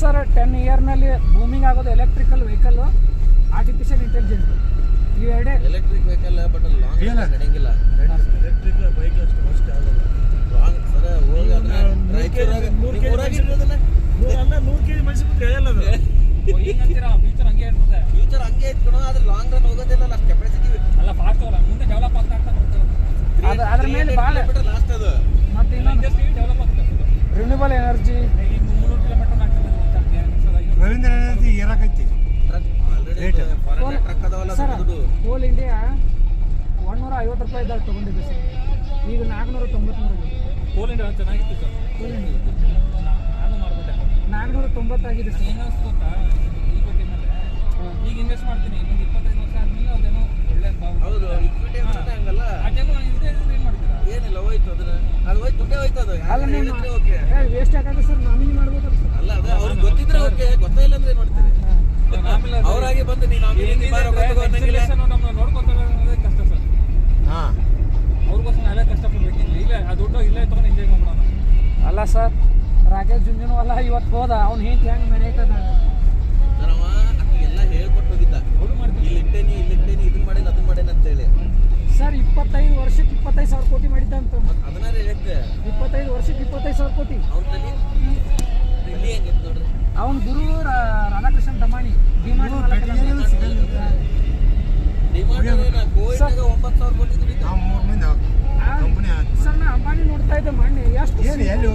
Sir ten ಇಯರ್ನಲ್ಲಿ booming ಆಗೋದು electrical vehicle artificial intelligence ಇವೆರಡೇ ಎಲೆಕ್ಟ್ರಿಕ್ ವೆಹಿಕಲ್ ಬಟ್ ಲಾಂಗ್. ನಡೆಯಂಗಿಲ್ಲ. ಎಲೆಕ್ಟ್ರಿಕ್ ಬೈಕ್ ಅಷ್ಟು ಅಷ್ಟು ಆಗಲ್ಲ. ಲಾಂಗ್ ಸರ ಹೋಗಿ ನೂರು ರಾಯಚೂರಾಗ ಕೆಜಿ- ನೂರು ಕೆಜಿ ಊರಾಗ ಇರೋದನ್ನ? ನೂರು ಅಲ್ಲ ನೂರು ಕೆ ಜಿ ಮೆಣಸಿನ ಹೇಳಲ್ಲ ಅದು ಫ್ಯೂಚರ್ ಹಂಗೆ ಇರ್ತದೆ. ಫ್ಯೂಚರ್ ಹಂಗೆ ಇತ್ತು ಆದ್ರೆ ಲಾಂಗ್ ರನ್ ಹೋಗೋದಿಲ್ಲ ಅಷ್ಟು ಕೆಪಾಸಿಟಿ ಅಲ್ಲ ಫಾಸ್ಟ್ ಅಲ್ಲ ಮುಂದೆ ಡೆವಲಪ್ ಆಗ್ತಾ ಆಗ್ತಾ ಬರ್ತದೆ. ಅದ್ರ ಅದ್ರ ಮೇಲೆ ಭಾಳ ಲಾಸ್ಟ್ ಅದು. ಏರಾಕೈತಿ ಟ್ರಕ್ ಆಲ್ರೆಡಿ ಟ್ರಕ್ ಅದಾವಲ್ಲ ಸರ್ ದುಡ್ಡು ಹೋಲ್ ಇಂಡಿಯಾ ಒಂದೂರ ಐವತ್ತು ರೂಪಾಯಿ ಇದ್ದಾಗ ತೊಗೊಂಡಿದ್ದೆ ಸರ್. ಈಗ ನಾಲ್ಕುನೂರ ತೊಂಬತ್ಮೂರು ಕೋಲ್ ಇಂಡಿಯಾ ಚೆನ್ನಾಗಿತ್ತು ಸರ್ ಹೋಲ್ ಇಂಡಿಯಾ ನಾನು ಮಾಡ್ಬಿಟ್ಟೆ. ನಾಲ್ಕುನೂರ ತೊಂಬತ್ತಾಗಿದೆ ಸರ್. ಏನು ಗೊತ್ತಾ ಈಗ ಇನ್ವೆಸ್ಟ್ ಮಾಡ್ತೀನಿ. ಇನ್ನೊಂದು ಇಪ್ಪತ್ತೈದು ವರ್ಷ ಆದ್ಮೇಲೆ ಅದೇನೋ ಒಳ್ಳೆ ಹೌದು ಇಕ್ವಿಟಿ ಅಂದ್ರೆ ಹಂಗಲ್ಲ. ಆ ಟೈಮ್ ನಾನು ಇಲ್ಲದೆ ಇದ್ರೆ ಏನು ಮಾಡ್ತೀರಾ? ಏನಿಲ್ಲ ಹೋಯ್ತು ಅದನ್ನ ಅದು ಹೋಯ್ತು ದುಡ್ಡೇ ಹೋಯ್ತು ಅದು. ಅಲ್ಲ ಓಕೆ. ವೇಸ್ಟ್ ಆಗತ್ತೆ ಸರ್ ನಾಮಿನಿ ಮಾಡ್ಬೋದಲ್ಲ ಸರ್ ಅಲ್ಲ ಅದ ಅವ್ರಿಗೆ ಗೊತ್ತಿದ್ರೆ ಓಕೆ ಗೊತ್ತಿಲ್ಲ ಅಂದ್ರೆ ಏನ್ ಮಾಡ್ತೀರಿ ಆಮೇಲೆ ಅವರಾಗಿ ಬಂದು ನೀನು ಆಮೇಲೆ ಬಾರೋ ಗೊತ್ತಗೋ ಅನ್ನಂಗಿಲ್ಲ ನಮ್ಮ ನೋಡ್ಕೊತಾರೆ ಅನ್ನೋದೇ ಕಷ್ಟ ಸರ್. ಹಾ. ಅವ್ರಿಗೋಸ್ಕರ ನಾವೇ ಕಷ್ಟಪಡ್ಬೇಕಿಲ್ಲ ಇಲ್ಲ ಆ ದುಡ್ಡು ಇಲ್ಲೇ ತಗೊಂಡು ಎಂಜಾಯ್ ಮಾಡ್ಬಿಡೋಣ. ಅಲ್ಲ ಸರ್ ರಾಕೇಶ್ ಜುಂಜುನವಲ್ಲ ಇವತ್ತು ಹೋದ ಅವ್ನು ಹೆಂಗೆ ಹೆಂಗ್ ಮೆರೆಯ್ತದ ಸರ್ ಅವ ಎಲ್ಲ ಹೇಳ್ಕೊಟ್ಟು ಹೋಗಿದ್ದ. ಅವ್ರು ಮಾಡ್ತೀವಿ ಇಲ್ಲಿಟ್ಟೇನಿ ಇಲ್ಲಿಟ್ಟೇನಿ ಇದನ್ನ ಮಾಡೇನಿ ಅದನ್ನ ಮಾಡೇನಿ ಅಂತೇಳಿ ಸರ್ ಇಪ್ಪತ್ತೈದು ವರ್ಷಕ್ಕೆ ಇಪ್ಪತ್ತೈದು ಸಾವಿರ ಕೋಟಿ ಮಾಡಿದ್ದ ಅಂತ ಅದನ್ನ ಹೇಳಿದ್ದೆ ಇಪ್ಪತ್ತೈದು ವರ್ಷಕ್ಕೆ ಇಪ್ಪತ್ತೈದು ಸಾವಿರ ಕೋಟಿ. ಅವ್ನ ತಲೆ ತಲೆ ಹೆಂಗಿತ್ತು ನೋಡ್ರಿ. ಅವನ ಗುರು ರಾ- ಮೂರು ಮಂದಿ ಕಂಪನಿ ಸರ್ ನಾ ಅಂಬಾನಿ ನೋಡ್ತಾ ಇದ್ದೆ ಮೊನ್ನೆ ಎಷ್ಟು ಏನು ಎಲ್ಲಿ